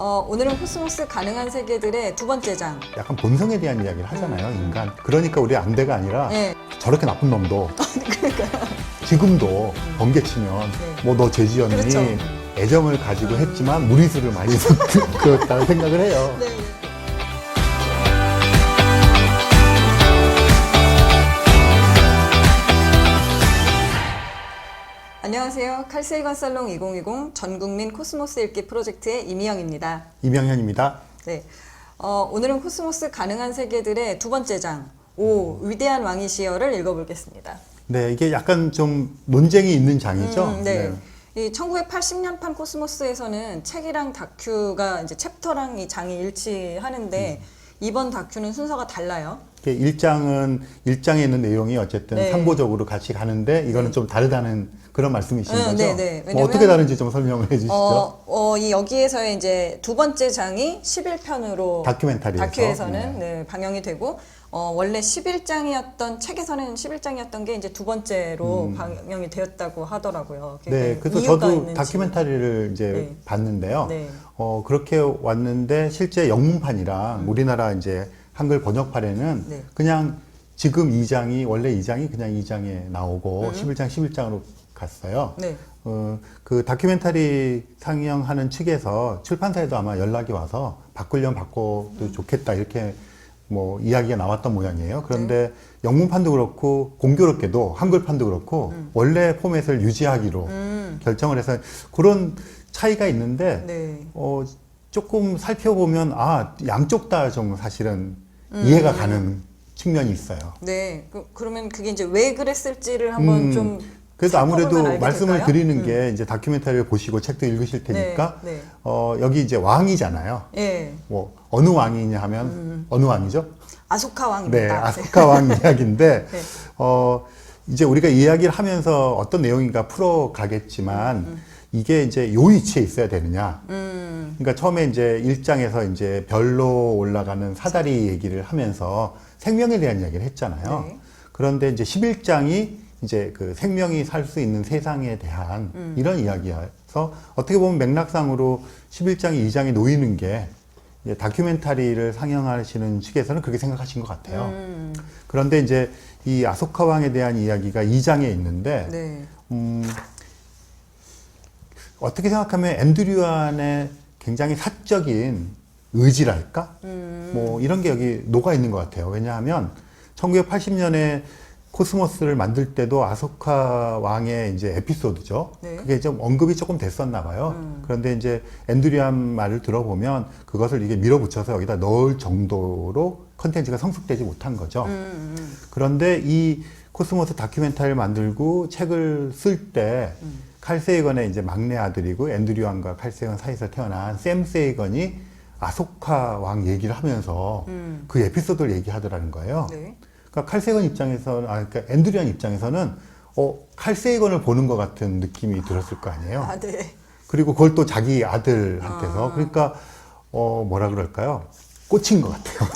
어, 오늘은 코스모스 가능한 세계들의 두 번째 장. 약간 본성에 대한 이야기를 하잖아요, 인간. 그러니까 우리 안대가 아니라 네. 저렇게 나쁜 놈도 지금도 번개치면 네. 뭐 너 죄지었니? 그렇죠. 애정을 가지고 했지만 무리수를 많이 그렇다는 생각을 해요. 네. 안녕하세요. 칼세이건 살롱 2020 전국민 코스모스 읽기 프로젝트의 이미영입니다. 이명현입니다. 네. 어, 오늘은 코스모스 가능한 세계들의 두 번째 장. 오, 위대한 왕이시여를 읽어보겠습니다. 네, 이게 약간 좀 논쟁이 있는 장이죠. 음, 네. 이 1980년판 코스모스에서는 책이랑 다큐가 이제 챕터랑 이 장이 일치하는데 음. 이번 다큐는 순서가 달라요. 이게 일장은 일장에 있는 내용이 어쨌든 네. 상보적으로 같이 가는데 이거는 좀 다르다는 그런 말씀이신 음, 거죠? 네, 네. 뭐 어떻게 다른지 좀 설명을 해주시죠. 어, 어, 이 여기에서의 이제 두 번째 장이 11편으로 다큐멘터리에서. 다큐에서는 네. 네, 방영이 되고 어, 원래 11장이었던 책에서는 11장이었던 게 이제 두 번째로 방영이 되었다고 하더라고요. 음. 네, 그 그래서 저도 있는지. 다큐멘터리를 이제 네. 봤는데요. 네. 어, 그렇게 왔는데 실제 영문판이랑 우리나라 이제 한글 번역판에는 음. 네. 그냥 지금 2장이 원래 2장이 그냥 2장에 나오고 음. 11장 11장으로 갔어요. 네. 어, 그 다큐멘터리 상영하는 측에서 출판사에도 아마 연락이 와서 바꾸려면 바꿔도 음. 좋겠다 이렇게 뭐 이야기가 나왔던 모양이에요. 그런데 네. 영문판도 그렇고 공교롭게도 한글판도 그렇고 원래 포맷을 유지하기로 음. 결정을 해서 그런 차이가 있는데 네. 어, 조금 살펴보면 아 양쪽 다 좀 사실은 음. 이해가 가는 측면이 있어요. 네. 그, 그러면 그게 이제 왜 그랬을지를 한번 음, 좀 그래서 아무래도 말씀을 될까요? 음. 드리는 게 이제 다큐멘터리를 보시고 책도 읽으실 테니까 네, 네. 어, 여기 이제 왕이잖아요. 예. 뭐 어느 왕이냐 하면 어느 왕이죠? 아소카 네, 왕입니다. 아소카 왕 이야기인데 네. 어, 이제 우리가 이야기를 하면서 어떤 내용인가 풀어 가겠지만 이게 이제 요 위치에 있어야 되느냐. 음. 그러니까 처음에 이제 일장에서 이제 별로 올라가는 사다리 얘기를 하면서 생명에 대한 이야기를 했잖아요. 네. 그런데 이제 11장이 이제 그 생명이 살 수 있는 세상에 대한 음. 이런 이야기여서 어떻게 보면 맥락상으로 11장이 2장에 놓이는 게 이제 다큐멘터리를 상영하시는 측에서는 그렇게 생각하신 것 같아요. 음. 그런데 이제 이 아소카 왕에 대한 이야기가 2장에 있는데 네. 음, 어떻게 생각하면 앤드류안의 굉장히 사적인 의지랄까? 음. 뭐 이런 게 여기 녹아 있는 것 같아요. 왜냐하면 1980년에 코스모스를 만들 때도 아소카 왕의 이제 에피소드죠. 네. 그게 좀 언급이 조금 됐었나 봐요. 음. 그런데 이제 앤드류안 말을 들어보면 그것을 이게 밀어붙여서 여기다 넣을 정도로 컨텐츠가 성숙되지 못한 거죠. 음, 음. 그런데 이 코스모스 다큐멘터리를 만들고 책을 쓸때칼 세이건의 이제 막내 아들이고 앤드류안과 칼 세이건 사이에서 태어난 샘 세이건이 아소카 왕 얘기를 하면서 음. 그 에피소드를 얘기하더라는 거예요. 네. 그러니까 칼 세이건 입장에서는 아 그러니까 앤드류안 입장에서는 어, 칼 세이건을 보는 것 같은 느낌이 들었을 거 아니에요. 아, 네. 그리고 그걸 또 자기 아들한테서 아. 그러니까 어 뭐라 그럴까요? 꽂힌 것 같아요.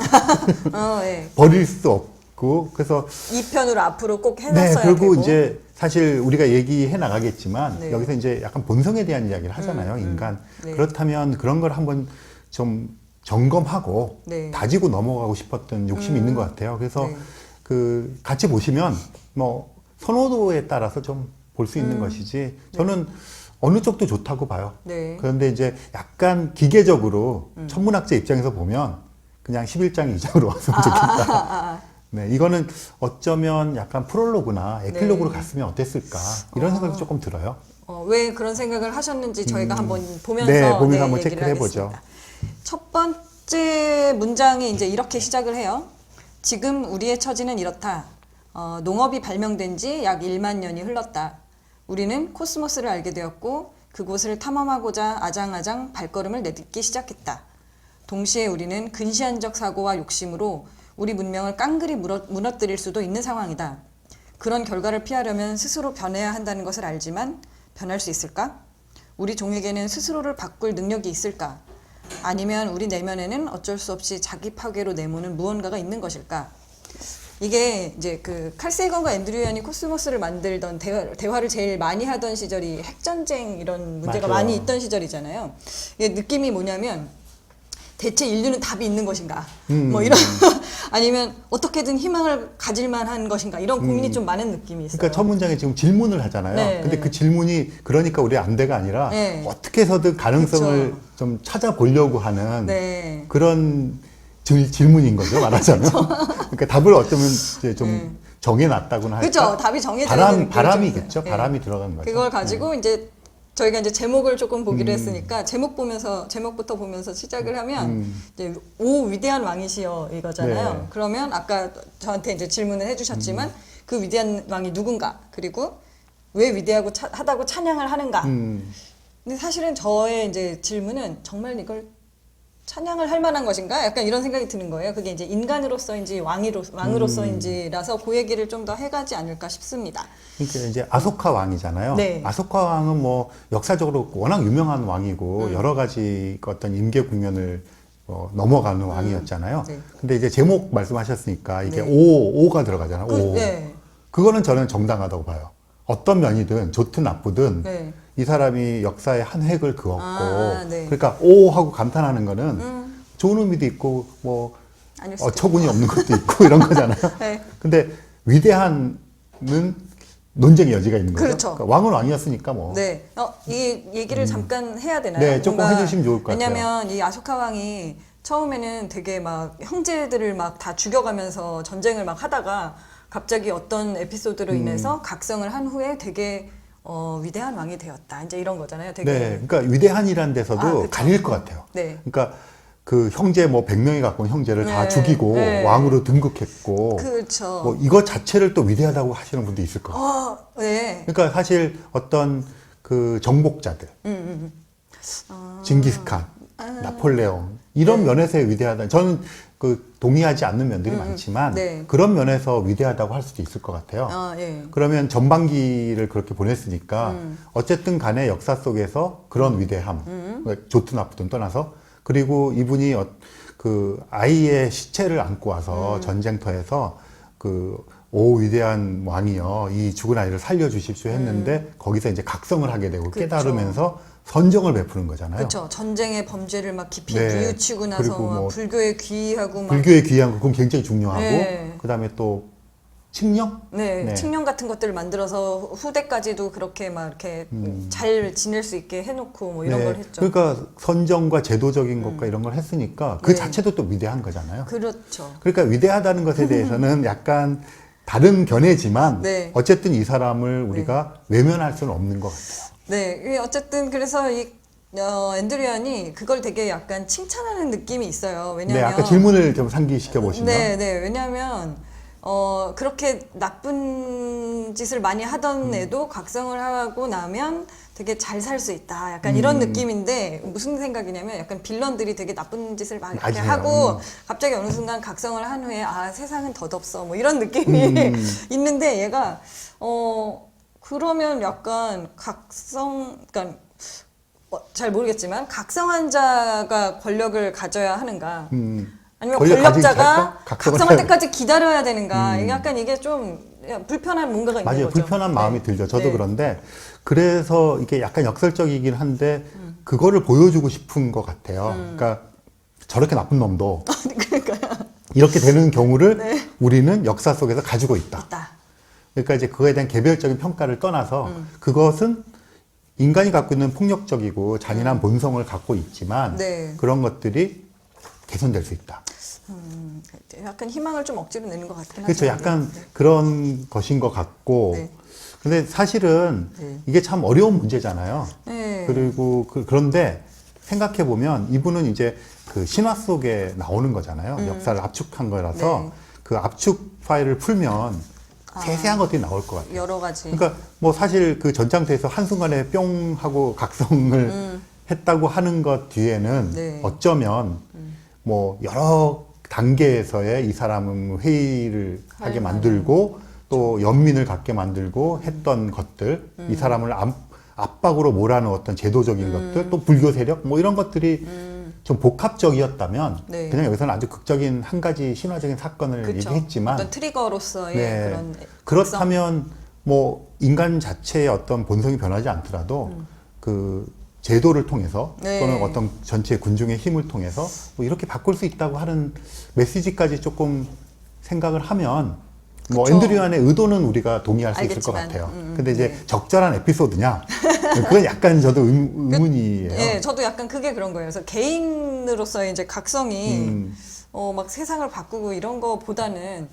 어, 네. 버릴 수 없고 그래서 2편으로 앞으로 꼭 네, 해놨어야 그리고 되고. 이제 사실 우리가 얘기해 나가겠지만 네. 여기서 이제 약간 본성에 대한 이야기를 하잖아요, 음, 음. 인간. 네. 그렇다면 그런 걸 한번 좀 점검하고 네. 다지고 넘어가고 싶었던 욕심이 있는 것 같아요. 그래서 네. 그 같이 보시면 뭐 선호도에 따라서 좀 볼수 음. 있는 것이지 저는 어느 쪽도 좋다고 봐요. 네. 그런데 이제 약간 기계적으로 음. 천문학자 입장에서 보면 그냥 11장 2장으로 왔으면 아, 좋겠다. 네, 이거는 어쩌면 약간 프롤로그나 에필로그로 네. 갔으면 어땠을까 이런 어. 생각이 조금 들어요. 어, 왜 그런 생각을 하셨는지 저희가 한번 보면서 네, 보면서 한번 얘기를 체크를 해보죠. 하겠습니다. 첫 번째 문장이 이제 이렇게 시작을 해요. 지금 우리의 처지는 이렇다. 어, 농업이 발명된 지 약 1만 년이 흘렀다. 우리는 코스모스를 알게 되었고 그곳을 탐험하고자 아장아장 발걸음을 내딛기 시작했다. 동시에 우리는 근시안적 사고와 욕심으로 우리 문명을 깡그리 무너, 무너뜨릴 수도 있는 상황이다. 그런 결과를 피하려면 스스로 변해야 한다는 것을 알지만 변할 수 있을까? 우리 종에게는 스스로를 바꿀 능력이 있을까? 아니면 우리 내면에는 어쩔 수 없이 자기 파괴로 내모는 무언가가 있는 것일까? 이게 이제 그 칼세이건과 앤드류안이 코스모스를 만들던 대화, 대화를 제일 많이 하던 시절이 핵전쟁 이런 문제가 맞아요. 많이 있던 시절이잖아요. 이게 느낌이 뭐냐면 대체 인류는 답이 있는 것인가? 음. 뭐 이런 아니면 어떻게든 희망을 가질 만한 것인가? 이런 고민이 좀 많은 느낌이 있어요. 그러니까 첫 문장에 지금 질문을 하잖아요. 네, 근데 네. 그 질문이 그러니까 우리 안돼가 아니라 네. 어떻게 해서든 가능성을 그쵸. 좀 찾아보려고 하는 네. 그런 질, 질문인 거죠, 말하자면. 그러니까 답을 어쩌면 이제 좀 정해놨다고나 할까. 그렇죠. 답이 정해져 바람, 바람이겠죠. 네. 바람이 들어간 거죠. 그걸 가지고 이제 저희가 이제 제목을 조금 보기로 음. 했으니까 제목 보면서 제목부터 보면서 시작을 하면 음. 이제 오 위대한 왕이시여 이거잖아요. 네. 그러면 아까 저한테 이제 질문을 해주셨지만 음. 그 위대한 왕이 누군가 그리고 왜 위대하고 차, 하다고 찬양을 하는가. 음, 근데 사실은 저의 이제 질문은 정말 이걸 찬양을 할 만한 것인가? 약간 이런 생각이 드는 거예요. 그게 이제 인간으로서인지 왕이로 왕으로서인지라서 그 얘기를 좀 더 해가지 않을까 싶습니다. 그러니까 이제 아소카 왕이잖아요. 네. 아소카 왕은 뭐 역사적으로 워낙 유명한 왕이고 음. 여러 가지 그 어떤 임계 국면을 어, 넘어가는 왕이었잖아요. 네. 근데 이제 제목 말씀하셨으니까 이게 네. 오, 오가 들어가잖아요. 그, 오. 네. 그거는 저는 정당하다고 봐요. 어떤 면이든 좋든 나쁘든 네. 이 사람이 역사의 한 획을 그었고 아, 네. 그러니까 오 하고 감탄하는 거는 음. 좋은 의미도 있고 뭐 어처구니 없는 것도 있고 이런 거잖아요. 네. 근데 위대한은 논쟁의 여지가 있는 거죠. 그렇죠. 그러니까 왕은 왕이었으니까 뭐. 네. 어, 이 얘기를 잠깐 해야 되나요? 네, 조금 해주시면 좋을 것 같아요. 왜냐면 이 아소카 왕이 처음에는 되게 막 형제들을 막 다 죽여가면서 전쟁을 막 하다가 갑자기 어떤 에피소드로 음. 인해서 각성을 한 후에 되게 어, 위대한 왕이 되었다. 이제 이런 거잖아요. 되게. 네, 그러니까 위대한이라는 데서도 아, 그쵸. 갈릴 것 같아요. 네. 그러니까 그 형제 뭐 100명이 갖고 온 형제를 다 네, 죽이고 네. 왕으로 등극했고 그렇죠. 뭐 이것 자체를 또 위대하다고 하시는 분도 있을 거예요. 어, 네. 그러니까 사실 어떤 그 정복자들, 음, 아. 징기스칸, 나폴레옹 이런 네. 면에서의 위대하다. 저는 그 동의하지 않는 면들이 많지만 네. 그런 면에서 위대하다고 할 수도 있을 것 같아요. 아, 예. 그러면 전반기를 그렇게 보냈으니까 음. 어쨌든 간에 역사 속에서 그런 위대함, 그러니까 좋든 나쁘든 떠나서 그리고 이분이 어, 그 아이의 시체를 안고 와서 음. 전쟁터에서 그 오 위대한 왕이여 이 죽은 아이를 살려주십시오 했는데 거기서 이제 각성을 하게 되고 음. 그쵸. 깨달으면서 선정을 베푸는 거잖아요. 그렇죠. 전쟁의 범죄를 막 깊이 네. 뉘우치고 나서 뭐 불교에 귀의하고 막 불교의 귀한 거 그건 굉장히 중요하고 네. 그다음에 또 칙령 네, 네. 칙령 같은 것들을 만들어서 후대까지도 그렇게 막 이렇게 잘 지낼 수 있게 해놓고 뭐 이런 네, 걸 했죠. 그러니까 선정과 제도적인 것과 이런 걸 했으니까 그 네. 자체도 또 위대한 거잖아요. 그렇죠. 그러니까 위대하다는 것에 대해서는 약간 다른 견해지만 네. 어쨌든 이 사람을 우리가 외면할 수는 없는 것 같아요. 네, 이게 어쨌든 그래서 이 어, 앤드리안이 그걸 되게 약간 칭찬하는 느낌이 있어요. 네, 왜냐하면 아까 질문을 좀 상기시켜 보시면 네, 네. 왜냐하면 어, 그렇게 나쁜 짓을 많이 하던 음. 애도 각성을 하고 나면 되게 잘 살 수 있다. 약간 이런 음. 느낌인데 무슨 생각이냐면 약간 빌런들이 되게 나쁜 짓을 막 이렇게 맞아요. 하고 음. 갑자기 어느 순간 각성을 한 후에 아 세상은 덧없어 뭐 이런 느낌이 음. 있는데 얘가 어 그러면 약간 각성 그러니까 어, 잘 모르겠지만 각성한 자가 권력을 가져야 하는가? 음, 아니면 권력 권력자가? 각성을 각성할 해야 때까지 기다려야 되는가? 음. 이게 약간 이게 좀 불편한 뭔가가 있는 맞아요. 거죠. 불편한 마음이 네. 들죠. 저도 네. 그런데 그래서 이게 약간 역설적이긴 한데 음. 그거를 보여주고 싶은 것 같아요. 그러니까 저렇게 나쁜 놈도 이렇게 되는 경우를 네. 우리는 역사 속에서 가지고 있다. 있다. 그러니까 이제 그거에 대한 개별적인 평가를 떠나서 음. 그것은 인간이 갖고 있는 폭력적이고 잔인한 본성을 갖고 있지만 음. 네. 그런 것들이 개선될 수 있다. 음, 약간 희망을 좀 억지로 내는 것 같긴 그렇죠. 하죠. 약간 네. 그런 것인 것 같고. 네. 근데 사실은 네. 이게 참 어려운 문제잖아요. 네. 그리고 그, 그런데 생각해 보면 이분은 이제 그 신화 속에 나오는 거잖아요. 역사를 압축한 거라서 음. 네. 그 압축 파일을 풀면 아. 세세한 것들이 나올 것 같아요. 여러 가지. 그러니까 뭐 사실 그 전장터에서 한순간에 뿅 하고 각성을 했다고 하는 것 뒤에는 음. 네. 어쩌면 뭐 여러 단계에서의 이 사람은 회의를 하게 할 만들고 또 연민을 갖게 만들고 음. 했던 것들 이 사람을 압, 압박으로 몰아넣은 어떤 제도적인 음. 것들 또 불교 세력 뭐 이런 것들이 좀 복합적이었다면 네. 그냥 여기서는 아주 극적인 한 가지 신화적인 사건을 그쵸. 얘기했지만 어떤 트리거로서의 네. 그런 그렇다면 뭐 인간 자체의 어떤 본성이 변하지 않더라도 그 제도를 통해서 네. 또는 어떤 전체 군중의 힘을 통해서 뭐 이렇게 바꿀 수 있다고 하는 메시지까지 조금 생각을 하면 뭐 그쵸. 앤드류안의 의도는 우리가 동의할 수 있을 것 알겠지만, 같아요. 음, 음, 근데 이제 네. 적절한 에피소드냐? 그건 약간 저도 의, 의문이에요. 예, 저도 약간 그게 그런 거예요. 그래서 개인으로서의 이제 각성이 음. 어, 막 세상을 바꾸고 이런 거보다는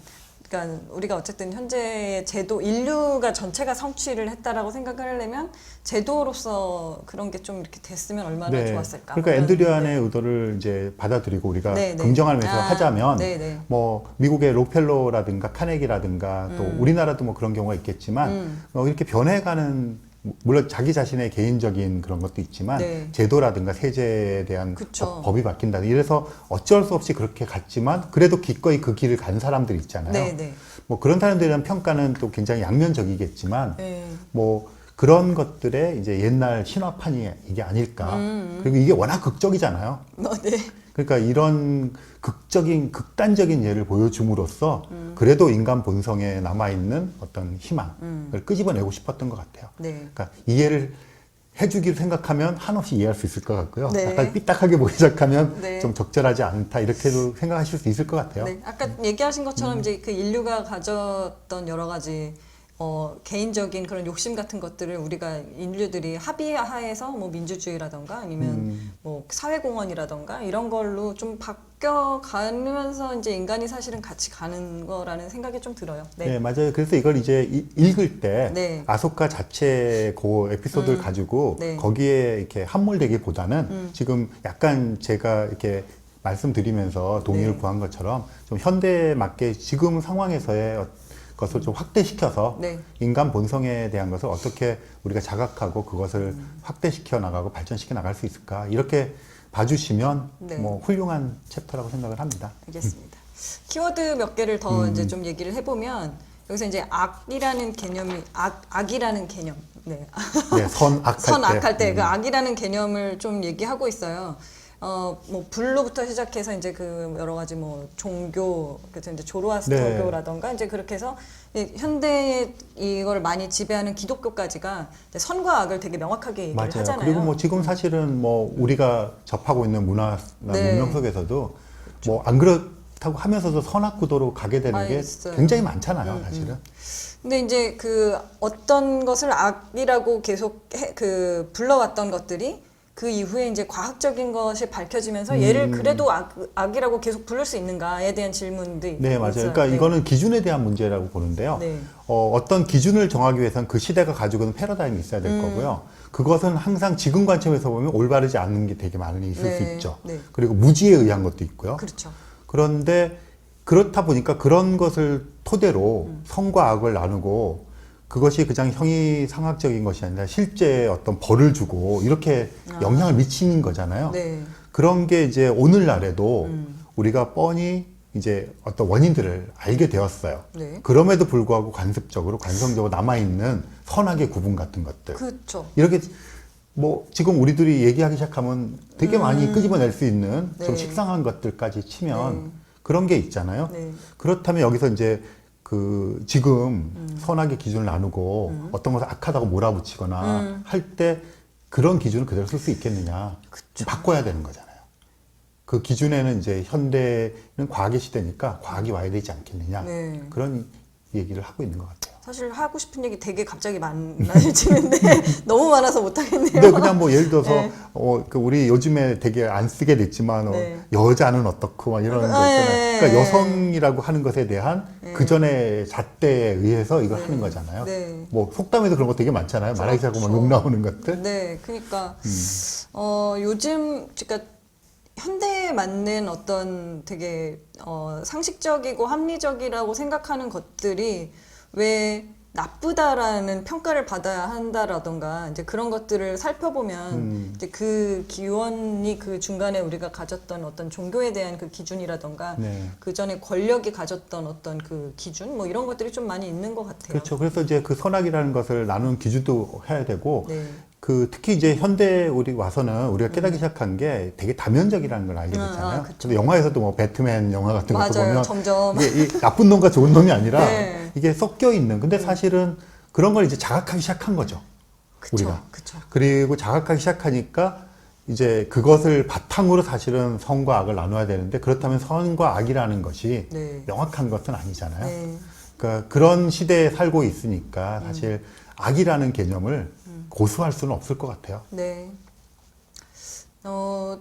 그러니까 우리가 어쨌든 현재의 제도 인류가 전체가 성취를 했다라고 생각을 하려면 제도로서 그런 게 좀 이렇게 됐으면 얼마나 좋았을까. 그러니까 앤드류안의 네. 의도를 이제 받아들이고 우리가 네, 네. 긍정하면서 아, 하자면 네, 네. 뭐 미국의 록펠러라든가 카네기라든가 또 우리나라도 뭐 그런 경우가 있겠지만 음. 어, 이렇게 변해가는 물론 자기 자신의 개인적인 그런 것도 있지만 네. 제도라든가 세제에 대한 그쵸. 법- 법이 바뀐다. 이래서 어쩔 수 없이 그렇게 갔지만 그래도 기꺼이 그 길을 간 사람들 있잖아요. 네, 네. 뭐 그런 사람들에 대한 평가는 또 굉장히 양면적이겠지만 네. 뭐 그런 것들의 이제 옛날 신화판이 이게 아닐까. 그리고 이게 워낙 극적이잖아요. 뭐, 네. 그러니까 이런 극적인 극단적인 예를 보여줌으로써 그래도 인간 본성에 남아 있는 어떤 희망을 끄집어내고 싶었던 것 같아요. 네. 그러니까 이해를 해주기를 생각하면 한없이 이해할 수 있을 것 같고요. 네. 약간 삐딱하게 보기 시작하면 네. 좀 적절하지 않다 이렇게도 생각하실 수 있을 것 같아요. 네, 아까 얘기하신 것처럼 음. 이제 그 인류가 가졌던 여러 가지 어, 개인적인 그런 욕심 같은 것들을 우리가 인류들이 합의하에서 뭐 민주주의라던가 아니면 음. 뭐 사회공헌이라던가 이런 걸로 좀 바뀌어 가면서 이제 인간이 사실은 같이 가는 거라는 생각이 좀 들어요. 네. 네. 맞아요. 그래서 이걸 이제 이- 읽을 때 네. 아소카 자체 그 에피소드를 음. 가지고 네. 거기에 이렇게 함몰되기보다는 음. 지금 약간 제가 이렇게 말씀드리면서 동의를 네. 구한 것처럼 좀 현대에 맞게 지금 상황에서의 어- 것을 좀 확대시켜서 네. 인간 본성에 대한 것을 어떻게 우리가 자각하고 그것을 음. 확대시켜 나가고 발전시켜 나갈 수 있을까 이렇게 봐주시면 네. 뭐 훌륭한 챕터라고 생각을 합니다. 알겠습니다. 키워드 몇 개를 더 음. 이제 좀 얘기를 해보면 여기서 이제 악이라는 개념이 악 악이라는 개념. 네. 네, 선악할 때. 선악할 때그 음. 악이라는 개념을 좀 얘기하고 있어요. 어, 뭐 불로부터 시작해서 이제 그 여러 가지 뭐 종교, 그래서 이제 조로아스터교라던가 이제 그렇게 해서 이 현대의 이걸 많이 지배하는 기독교까지가 이제 선과 악을 되게 명확하게 얘기를 맞아요. 하잖아요. 그리고 뭐 지금 사실은 뭐 우리가 접하고 있는 문화나 네. 문명 속에서도 뭐 안 그렇다고 하면서도 선악 구도로 가게 되는 많이 게 있어요. 굉장히 많잖아요, 음, 사실은. 근데 이제 그 어떤 것을 악이라고 계속 해, 그 불러왔던 것들이 그 이후에 이제 과학적인 것이 밝혀지면서 음. 얘를 그래도 악, 악이라고 계속 부를 수 있는가에 대한 질문도 네, 맞아요. 그러니까 네. 이거는 기준에 대한 문제라고 보는데요. 네. 어, 어떤 기준을 정하기 위해서는 그 시대가 가지고 있는 패러다임이 있어야 될 음. 거고요. 그것은 항상 지금 관점에서 보면 올바르지 않은 게 되게 많이 있을 수 네, 있죠. 네. 그리고 무지에 의한 것도 있고요. 그렇죠. 그런데 그렇다 보니까 그런 것을 토대로 음. 성과 악을 나누고 그것이 그냥 형이상학적인 것이 아니라 실제 어떤 벌을 주고 이렇게 영향을 미치는 거잖아요. 아. 네. 그런 게 이제 오늘날에도 음. 우리가 뻔히 이제 어떤 원인들을 알게 되었어요. 네. 그럼에도 불구하고 관습적으로 관성적으로 남아 있는 선악의 구분 같은 것들. 그렇죠. 이렇게 뭐 지금 우리들이 얘기하기 시작하면 되게 많이 끄집어낼 수 있는 음. 네. 좀 식상한 것들까지 치면 네. 그런 게 있잖아요. 네. 그렇다면 여기서 이제 그 지금 음. 선악의 기준을 나누고 어떤 것을 악하다고 몰아붙이거나 음. 할때 그런 기준을 그대로 쓸 수 있겠느냐 바꿔야 되는 거잖아요. 그 기준에는 이제 현대는 과학의 시대니까 과학이 와야 되지 않겠느냐 네. 그런 얘기를 하고 있는 것 같아요. 사실 하고 싶은 얘기 되게 갑자기 많아지는데 너무 많아서 못 하겠네요. 근데 그냥 뭐 예를 들어서 네. 어, 그 우리 요즘에 되게 안 쓰게 됐지만 어, 네. 여자는 어떻고 막 이런 거 아, 있잖아요. 네. 그러니까 여성이라고 하는 것에 대한 네. 그 전에 잣대에 의해서 이걸 네. 하는 거잖아요. 네. 뭐 속담에도 그런 거 되게 많잖아요. 말하기 시작하면 그렇죠. 욕 나오는 것들. 네, 그러니까 음. 어 요즘 그러니까 현대에 맞는 어떤 되게 어 상식적이고 합리적이라고 생각하는 것들이 왜 나쁘다라는 평가를 받아야 한다라던가 이제 그런 것들을 살펴보면 음. 이제 그 기원이 그 중간에 우리가 가졌던 어떤 종교에 대한 그 기준이라던가 네. 그 전에 권력이 가졌던 어떤 그 기준 뭐 이런 것들이 좀 많이 있는 것 같아요. 그렇죠. 그래서 이제 그 선악이라는 것을 나누는 기준도 해야 되고 네. 그 특히 이제 현대 우리 와서는 우리가 깨닫기 시작한 게 되게 다면적이라는 걸 알게 음, 됐잖아요. 아, 그쵸. 근데 영화에서도 뭐 배트맨 영화 같은 것도 맞아요. 보면 점점. 이게 이 나쁜 놈과 좋은 놈이 아니라 네. 이게 섞여 있는. 근데 사실은 그런 걸 이제 자각하기 시작한 거죠. 그쵸. 우리가. 그쵸. 그리고 자각하기 시작하니까 이제 그것을 바탕으로 사실은 선과 악을 나눠야 되는데 그렇다면 선과 악이라는 것이 네. 명확한 것은 아니잖아요. 네. 그러니까 그런 시대에 살고 있으니까 사실 악이라는 개념을 고수할 수는 없을 것 같아요. 네. 어,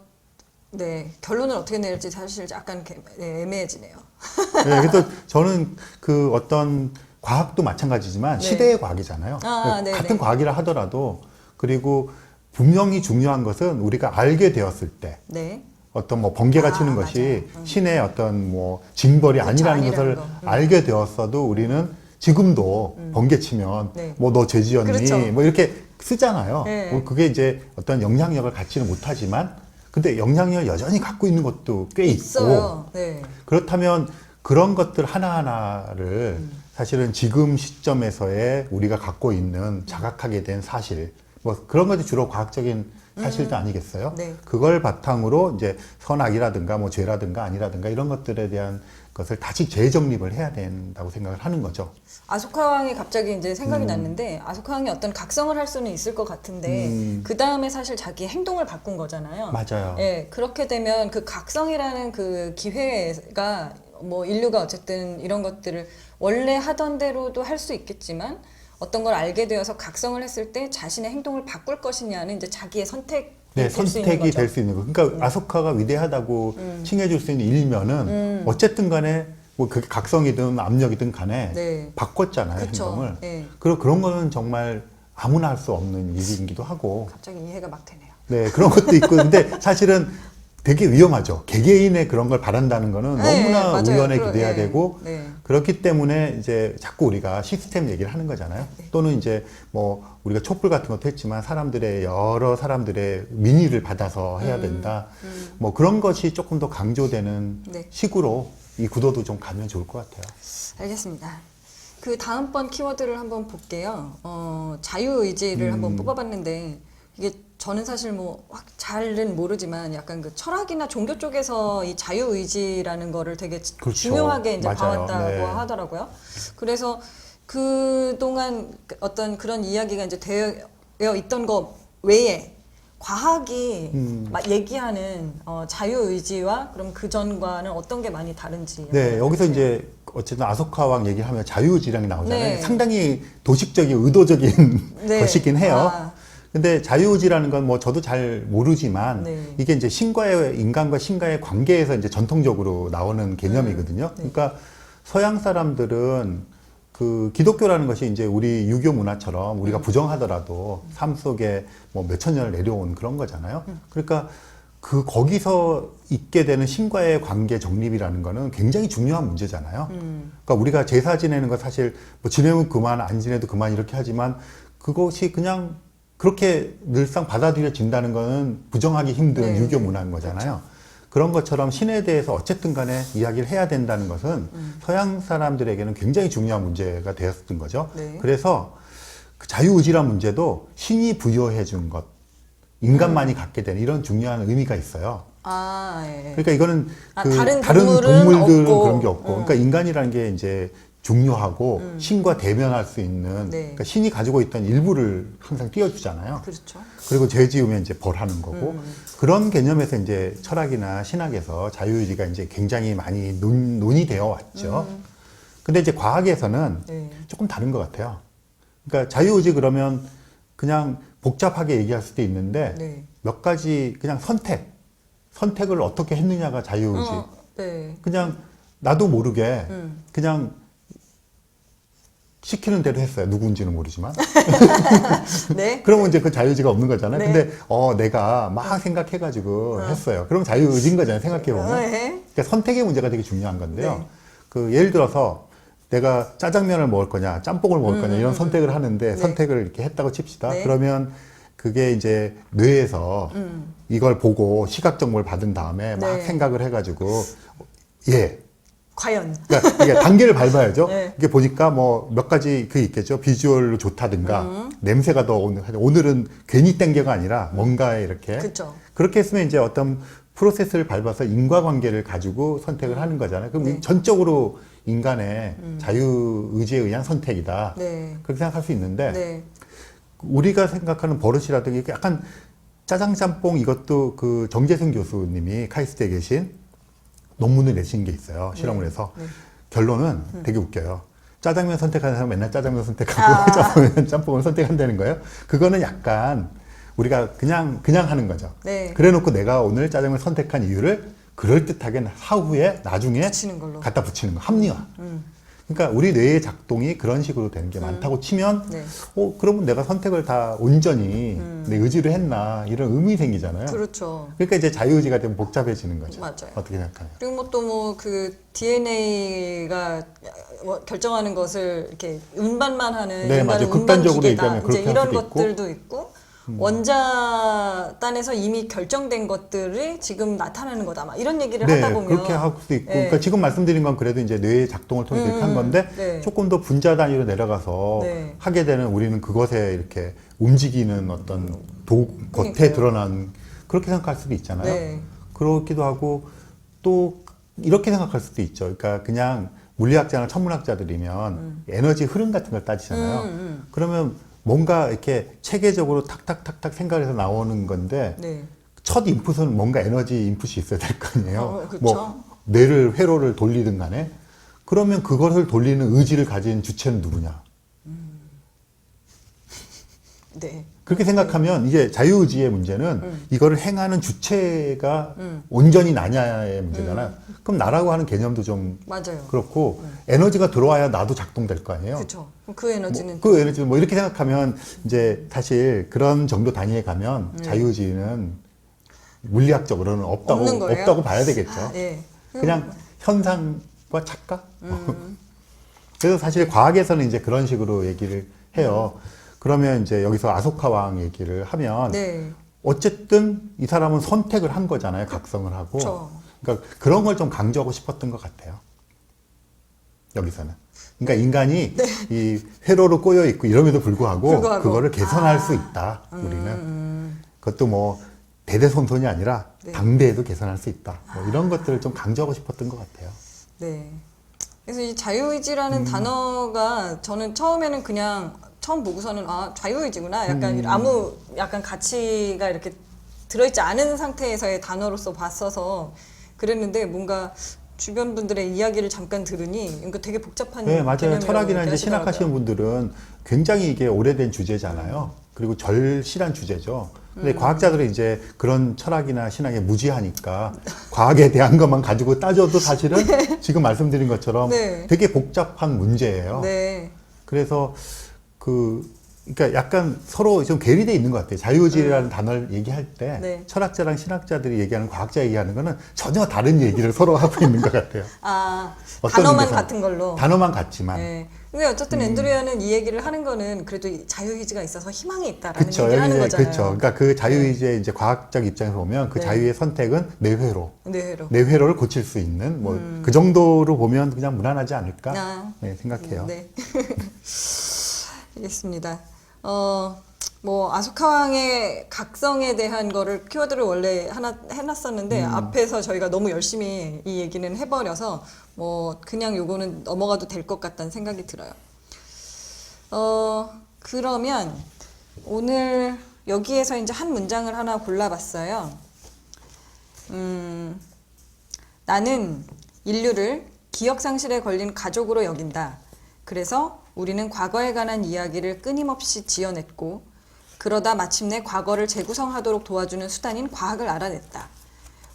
네. 결론을 어떻게 내릴지 사실 약간 개- 네, 애매해지네요. 네, 그래서 저는 그 어떤 과학도 마찬가지지만 네. 시대의 과학이잖아요. 아, 네, 같은 네. 과학이라 하더라도 그리고 분명히 중요한 것은 우리가 알게 되었을 때 네. 어떤 뭐 번개가 아, 치는 것이 맞아요. 음. 신의 어떤 뭐 징벌이 그쵸, 아니라는 아니라는 것을 거. 음. 알게 되었어도 우리는 지금도 번개 치면 네. 뭐너 죄지었니 그렇죠. 뭐 이렇게 쓰잖아요. 네. 뭐 그게 이제 어떤 영향력을 갖지는 못하지만 근데 영향력을 여전히 갖고 있는 것도 꽤 있고 있어요. 네. 그렇다면 그런 것들 하나하나를 음. 사실은 지금 시점에서의 우리가 갖고 있는 자각하게 된 사실, 뭐 그런 것이 주로 과학적인 사실도 아니겠어요? 네. 그걸 바탕으로 이제 선악이라든가 뭐 죄라든가 아니라든가 이런 것들에 대한 것을 다시 재정립을 해야 된다고 생각을 하는 거죠. 아소카 왕이 갑자기 이제 음. 생각이 났는데 아소카 왕이 어떤 각성을 할 수는 있을 것 같은데 음. 그 다음에 사실 자기 행동을 바꾼 거잖아요. 맞아요. 예, 그렇게 되면 그 각성이라는 그 기회가 뭐 인류가 어쨌든 이런 것들을 원래 하던 대로도 할 수 있겠지만 어떤 걸 알게 되어서 각성을 했을 때 자신의 행동을 바꿀 것이냐는 이제 자기의 선택이 네, 선택이. 음. 될수 있는 거. 그러니까 아소카가 위대하다고 칭해줄 수 있는 일면은 어쨌든 간에 뭐 그게 각성이든 압력이든 간에 네. 바꿨잖아요, 그쵸. 행동을. 네. 그리고 그런 거는 정말 아무나 할 수 없는 일이기도 하고. 갑자기 이해가 막 되네요. 네, 그런 것도 있고. 근데 사실은 되게 위험하죠. 개개인의 그런 걸 바란다는 거는 네, 너무나 맞아요. 우연에 그러- 기대야 네, 되고 네. 그렇기 때문에 이제 자꾸 우리가 시스템 얘기를 하는 거잖아요. 네. 또는 이제 뭐 우리가 촛불 같은 것도 했지만 사람들의 여러 사람들의 민의를 받아서 해야 된다. 뭐 그런 것이 조금 더 강조되는 음, 네. 식으로 이 구도도 좀 가면 좋을 것 같아요. 알겠습니다. 그 다음번 키워드를 한번 볼게요. 어, 자유의지를 음. 한번 뽑아봤는데 이게 저는 사실 뭐 확 잘은 모르지만 약간 그 철학이나 종교 쪽에서 이 자유 의지라는 거를 되게 그렇죠. 중요하게 이제 맞아요. 봐왔다고 네. 하더라고요. 그래서 그 동안 어떤 그런 이야기가 이제 되어 있던 거 외에 과학이 음. 막 얘기하는 어, 자유 의지와 그럼 그 전과는 어떤 게 많이 다른지 네, 여기서 이제 어쨌든 아소카 왕 얘기하면 자유의지랑이 나오잖아요. 네. 상당히 도식적인 의도적인 네. 것이긴 해요. 아. 근데 자유의지라는 건 뭐 저도 잘 모르지만 네. 이게 이제 신과의 인간과 신과의 관계에서 이제 전통적으로 나오는 개념이거든요. 네. 그러니까 서양 사람들은 그 기독교라는 것이 이제 우리 유교 문화처럼 음. 우리가 부정하더라도 삶 속에 뭐 몇천 년을 내려온 그런 거잖아요. 음. 그러니까 그 거기서 있게 되는 신과의 관계 정립이라는 거는 굉장히 중요한 문제잖아요. 음. 그러니까 우리가 제사 지내는 거 사실 뭐 지내면 그만 안 지내도 그만 이렇게 하지만 그것이 그냥 그렇게 늘상 받아들여진다는 거는 부정하기 힘든 네. 유교 문화인 거잖아요. 그런 것처럼 신에 대해서 어쨌든 간에 이야기를 해야 된다는 것은 음. 서양 사람들에게는 굉장히 중요한 문제가 되었던 거죠. 네. 그래서 그 자유의지란 문제도 신이 부여해 준 것, 인간만이 갖게 된 이런 중요한 의미가 있어요. 아, 예. 그러니까 이거는 아, 그 다른 다른, 동물은 동물들은. 그런 게 없고, 음. 그러니까 인간이라는 게 이제 중요하고 신과 대면할 수 있는 네. 그러니까 신이 가지고 있던 일부를 항상 띄워주잖아요. 그렇죠. 그리고 죄 지으면 이제 벌하는 거고 음. 그런 개념에서 이제 철학이나 신학에서 자유의지가 이제 굉장히 많이 논, 논의되어 왔죠. 근데 이제 과학에서는 음. 네. 조금 다른 것 같아요. 그러니까 자유의지 그러면 그냥 복잡하게 얘기할 수도 있는데 네. 몇 가지 그냥 선택, 선택을 어떻게 했느냐가 자유의지. 어, 네. 그냥 나도 모르게 음. 그냥 시키는 대로 했어요. 누군지는 모르지만. 네. 그러면 이제 그 자유의지가 없는 거잖아요. 네. 근데 어 내가 막 생각해가지고 했어요. 그럼 자유의지인 거잖아요. 생각해 어, 보면. 예. 그러니까 선택의 문제가 되게 중요한 건데요. 네. 그 예를 들어서 내가 짜장면을 먹을 거냐, 짬뽕을 먹을 거냐 이런 선택을 하는데 네. 선택을 이렇게 했다고 칩시다. 네. 그러면 그게 이제 뇌에서 이걸 보고 시각 정보를 받은 다음에 막 네. 생각을 해가지고 예 과연. 그러니까 이게 단계를 밟아야죠. 네. 이게 보니까 뭐 몇 가지 그 있겠죠. 비주얼로 좋다든가 냄새가 더 오늘 오늘은 괜히 땡겨가 아니라 뭔가에 이렇게 그쵸. 그렇게 했으면 이제 어떤 프로세스를 밟아서 인과관계를 가지고 선택을 하는 거잖아요. 그럼 네. 전적으로 인간의 자유 의지에 의한 선택이다. 네. 그렇게 생각할 수 있는데 네. 우리가 생각하는 버릇이라든가 약간 짜장 짬뽕 이것도 그 정재승 교수님이 카이스트에 계신 논문을 내신 게 있어요. 실험을 해서 네. 결론은 되게 웃겨요. 짜장면 선택하는 사람 맨날 짜장면 선택하고 짬뽕은 짬뽕을 선택한다는 거예요. 그거는 약간 우리가 그냥 그냥 하는 거죠. 네. 그래놓고 내가 오늘 짜장면 선택한 이유를 그럴 듯하게 하후에 나중에 붙이는 걸로. 갖다 붙이는 거 합리화. 음. 그러니까 우리 뇌의 작동이 그런 식으로 되는 게 많다고 치면 네. 어 그러면 내가 선택을 다 온전히 내 의지로 했나 이런 의문이 생기잖아요. 음. 그렇죠. 그러니까 이제 자유의지가 되면 복잡해지는 거죠. 맞아요. 어떻게 생각하세요? 그리고 뭐 또 뭐 그 DNA가 뭐 결정하는 것을 이렇게 운반만 하는 네, 맞아요. 극단적으로. 얘기하면 이제 이런 수도 있고. 음. 것들도 있고 원자단에서 이미 결정된 것들이 지금 나타나는 거다. 막 이런 얘기를 네, 하다 보면 그렇게 할 수도 있고, 네. 그러니까 지금 말씀드린 건 그래도 이제 뇌의 작동을 통해서 이렇게 한 음, 건데 네. 조금 더 분자 단위로 내려가서 네. 하게 되는 우리는 그것에 이렇게 움직이는 어떤 도 겉에 그러니까요. 드러난 그렇게 생각할 수도 있잖아요. 네. 그렇기도 하고 또 이렇게 생각할 수도 있죠. 그러니까 그냥 물리학자나 천문학자들이면 에너지 흐름 같은 걸 따지잖아요. 음, 음. 그러면 뭔가 이렇게 체계적으로 탁탁탁탁 생각해서 나오는 건데 네. 첫 인풋은 뭔가 에너지 인풋이 있어야 될 거 아니에요. 어. 뭐 뇌를 회로를 돌리든 간에 그러면 그것을 돌리는 의지를 가진 주체는 누구냐? 네. 그렇게 생각하면 이제 자유의지의 문제는 음. 이거를 행하는 주체가 온전히 나냐의 문제잖아요. 그럼 나라고 하는 개념도 좀 맞아요. 그렇고 에너지가 들어와야 나도 작동될 거 아니에요. 그렇죠. 그 에너지는 뭐, 그 에너지 뭐 이렇게 생각하면 이제 사실 그런 정도 단위에 가면 네. 자유의지는 물리학적으로는 없다고? 없다고 봐야 되겠죠. 아, 예. 그냥 현상과 착각. 음. 그래서 사실 과학에서는 이제 그런 식으로 얘기를 해요. 그러면 이제 여기서 아소카 왕 얘기를 하면 네. 어쨌든 이 사람은 선택을 한 거잖아요. 각성을 하고. 그쵸. 그러니까 그런 걸 좀 강조하고 싶었던 것 같아요. 여기서는. 그러니까 인간이 이 회로로 꼬여 있고 이럼에도 불구하고, 불구하고. 그거를 개선할 아. 수 있다. 우리는. 음, 그것도 뭐 대대손손이 아니라 네. 당대에도 개선할 수 있다. 뭐 이런 것들을 좀 강조하고 싶었던 것 같아요. 네. 그래서 이 자유의지라는 단어가 저는 처음에는 그냥 처음 보고서는 아 자유의지구나 약간 아무 약간 가치가 이렇게 들어있지 않은 상태에서의 단어로서 봤어서 그랬는데 뭔가 주변 분들의 이야기를 잠깐 들으니 이거 되게 복잡한 네, 맞아요. 철학이나 이제 얘기하시더라고요. 신학 하시는 분들은 굉장히 이게 오래된 주제잖아요. 그리고 절실한 주제죠. 근데 음. 과학자들은 이제 그런 철학이나 신학에 무지하니까 과학에 대한 것만 가지고 따져도 사실은 지금 말씀드린 것처럼 네. 되게 복잡한 문제예요. 네. 그래서 그 그러니까 약간 서로 좀 괴리돼 있는 것 같아요. 자유의지라는 단어를 얘기할 때 음. 네. 철학자랑 신학자들이 얘기하는 과학자 얘기하는 거는 전혀 다른 얘기를 서로 하고 있는 것 같아요. 아 단어만 의미에서- 같은 걸로. 단어만 같지만 네. 근데 어쨌든 앤드류야는 이 얘기를 하는 거는 그래도 이 자유의지가 있어서 희망이 있다라는 그렇죠. 얘기를 하는 거잖아요. 그렇죠. 그러니까 그 자유의지의 이제 과학적 입장에서 보면 그 네. 자유의 선택은 내회로, 네, 로 내회로를 고칠 수 있는 뭐그 정도로 보면 그냥 무난하지 않을까 아. 네, 생각해요. 네. 알겠습니다. 어, 뭐 아소카왕의 각성에 대한 거를 키워드를 원래 하나 해놨었는데 음. 앞에서 저희가 너무 열심히 이 얘기는 해버려서 뭐 그냥 요거는 넘어가도 될 것 같다는 생각이 들어요. 어, 그러면 오늘 여기에서 이제 한 문장을 하나 골라봤어요. 음, 나는 인류를 기억 상실에 걸린 가족으로 여긴다. 그래서 우리는 과거에 관한 이야기를 끊임없이 지어냈고, 그러다 마침내 과거를 재구성하도록 도와주는 수단인 과학을 알아냈다.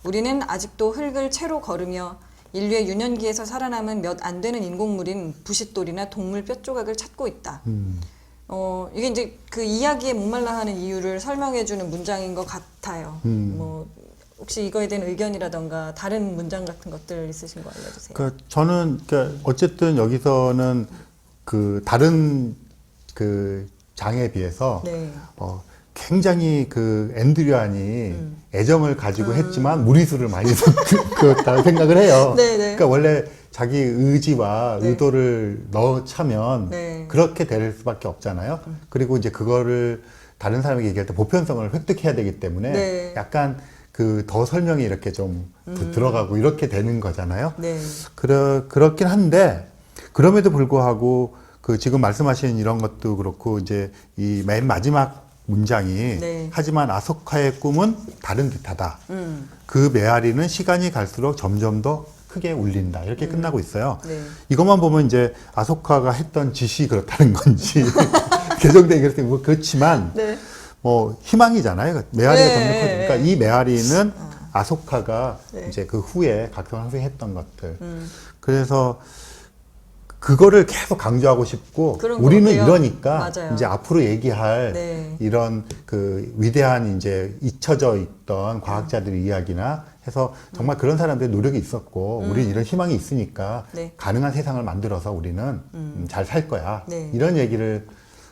우리는 아직도 흙을 채로 걸으며 인류의 유년기에서 살아남은 몇 안 되는 인공물인 부싯돌이나 동물 뼈 조각을 찾고 있다. 음. 어, 이게 이제 그 이야기에 목말라 하는 이유를 설명해주는 문장인 것 같아요. 음. 뭐, 혹시 이거에 대한 의견이라던가 다른 문장 같은 것들 있으신 거 알려주세요. 그러니까 저는 그러니까 어쨌든 여기서는 그 다른 그 장에 비해서 네. 어, 굉장히 그 앤드류안이 음. 애정을 가지고 했지만 무리수를 많이 그었다고 생각을 해요. 네, 네. 그러니까 원래 자기 의지와 네. 의도를 넣어 차면 네. 그렇게 될 수밖에 없잖아요. 그리고 이제 그거를 다른 사람에게 얘기할 때 보편성을 획득해야 되기 때문에 네. 약간 그 더 설명이 이렇게 좀 드- 들어가고 이렇게 되는 거잖아요. 네. 그러, 그렇긴 한데 그럼에도 불구하고 그 지금 말씀하신 이런 것도 그렇고 이제 이 맨 마지막 문장이 네. 하지만 아소카의 꿈은 다른 듯하다. 음. 그 메아리는 시간이 갈수록 점점 더 크게 울린다. 이렇게 끝나고 있어요. 네. 이것만 보면 이제 아소카가 했던 짓이 그렇다는 건지 개정되기 그렇뭐 그렇지만 네. 뭐 희망이잖아요. 메아리가 네, 점점 네, 커지니까 네. 이 메아리는 아소카가 네. 이제 그 후에 각성 항생 했던 것들. 음. 그래서 그거를 계속 강조하고 싶고 우리는 같아요. 이러니까 맞아요. 이제 앞으로 얘기할 네. 이런 그 위대한 이제 잊혀져 있던 과학자들의 이야기나 해서 정말 그런 사람들의 노력이 있었고 우리 이런 희망이 있으니까 음. 네. 가능한 세상을 만들어서 우리는 음, 잘살 거야 네. 이런 얘기를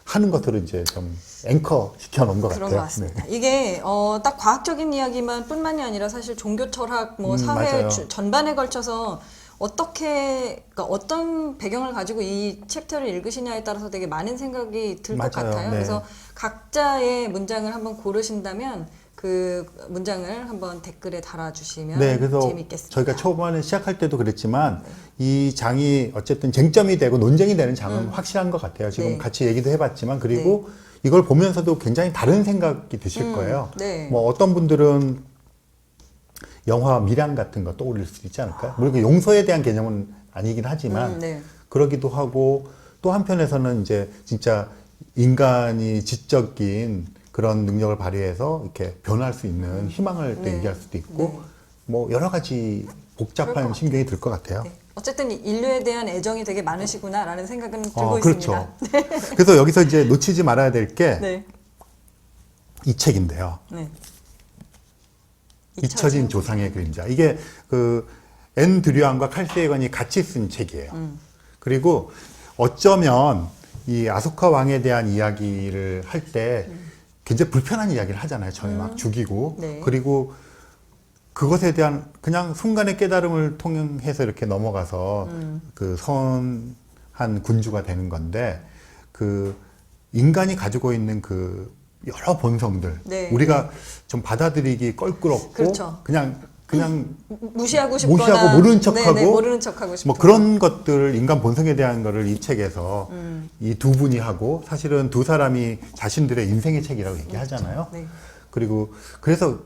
하는 것으로 이제 좀 앵커 시켜 놓은 것 그런 같아요. 것 같습니다. 이게 어, 딱 과학적인 이야기만 뿐만이 아니라 사실 종교 철학, 뭐 음, 사회. 주- 전반에 걸쳐서 어떻게 그러니까 어떤 배경을 가지고 이 챕터를 읽으시냐에 따라서 되게 많은 생각이 들 것 맞아요. 같아요. 네. 그래서 각자의 문장을 한번 고르신다면 그 문장을 한번 댓글에 달아주시면 네, 그래서 재밌겠습니다. 저희가 초반에 시작할 때도 그랬지만 이 장이 어쨌든 쟁점이 되고 논쟁이 되는 장은 확실한 것 같아요. 지금 음. 네. 같이 얘기도 해봤지만 그리고 이걸 보면서도 굉장히 다른 생각이 드실 음, 거예요. 네. 뭐 어떤 분들은 영화 미량 같은 거 떠올릴 수도 있지 않을까요? 물론 그 용서에 대한 개념은 아니긴 하지만 음, 네. 그러기도 하고 또 한편에서는 이제 진짜 인간이 지적인 그런 능력을 발휘해서 이렇게 변할 수 있는 희망을 또 네. 얘기할 수도 있고 네. 뭐 여러 가지 복잡한. 신경이 들 것 같아요. 네. 어쨌든 인류에 대한 애정이 되게 많으시구나라는 생각은 들고 어, 있습니다. 그렇죠. 그래서 여기서 이제 놓치지 말아야 될게이 네. 책인데요. 네. 잊혀진 조상의 그림자. 이게 그 앤 드류안과 칼 세이건이 같이 쓴 책이에요. 음. 그리고 어쩌면 이 아소카 왕에 대한 이야기를 할때 굉장히 불편한 이야기를 하잖아요. 처음에 막 죽이고 음. 네. 그리고 그것에 대한 그냥 순간의 깨달음을 통해서 이렇게 넘어가서 음. 그 선한 군주가 되는 건데 그 인간이 가지고 있는 그 여러 본성들 네. 우리가 좀 받아들이기 껄끄럽고 그렇죠. 그냥 그냥 무시하고 싶거나 무시하고 모르는 척하고 네네, 모르는 척하고 싶은 뭐 그런 것들을 인간 본성에 대한 거를 이 책에서 음. 이두 분이 하고 사실은 두 사람이 자신들의 인생의 책이라고 얘기하잖아요. 네. 그리고 그래서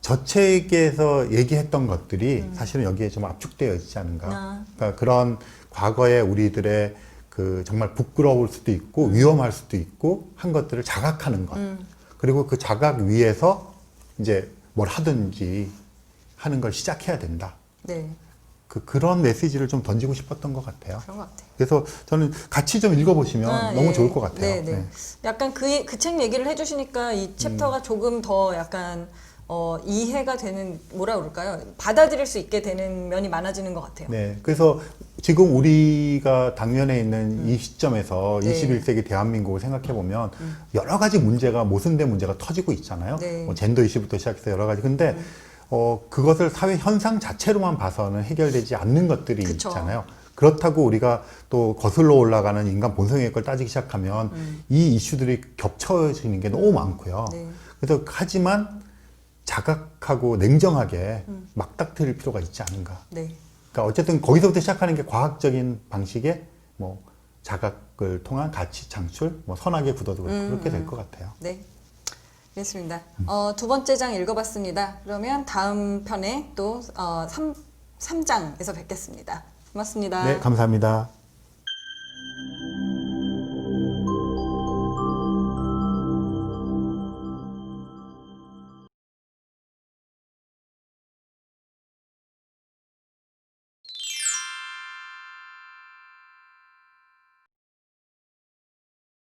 저 책에서 얘기했던 것들이 음. 사실은 여기에 좀 압축되어 있지 않은가. 아. 그러니까 그런 과거의 우리들의 그 정말 부끄러울 수도 음. 있고 위험할 수도 있고 한 것들을 자각하는 것. 그리고 그 자각 위에서 이제 뭘 하든지 하는 걸 시작해야 된다. 네 그 그런 메시지를 좀 던지고 싶었던 것 같아요. 그런 것 같아요. 그래서 저는 같이 좀 읽어보시면 아, 너무 예. 좋을 것 같아요. 네, 네. 네. 약간 그그책 얘기를 해주시니까 이 음. 챕터가 조금 더 약간 어, 이해가 되는 뭐라 그럴까요? 받아들일 수 있게 되는 면이 많아지는 것 같아요. 네, 그래서 지금 우리가 당면에 있는 이 시점에서 음. 네. 음. 21세기 대한민국을 생각해 보면 여러 가지 문제가 모순된 문제가 터지고 있잖아요. 네. 음. 뭐 젠더 이슈부터 시작해서 여러 가지. 근데 어 그것을 사회 현상 자체로만 봐서는 해결되지 않는 것들이 그쵸. 있잖아요. 그렇다고 우리가 또 거슬러 올라가는 인간 본성의 걸 따지기 시작하면 이 이슈들이 겹쳐지는 게 너무 많고요. 음. 네. 그래서 하지만 자각하고 냉정하게 음. 막닥뜨릴 필요가 있지 않은가. 네. 그러니까 어쨌든 거기서부터 시작하는 게 과학적인 방식의 뭐 자각을 통한 가치 창출, 뭐 선악의 굳어도 그렇고 그렇게 될 것 같아요. 네. 알겠습니다. 어, 두 번째 장 읽어봤습니다. 그러면 다음 편에 또 어, 3, 삼장에서 뵙겠습니다. 고맙습니다. 네, 감사합니다.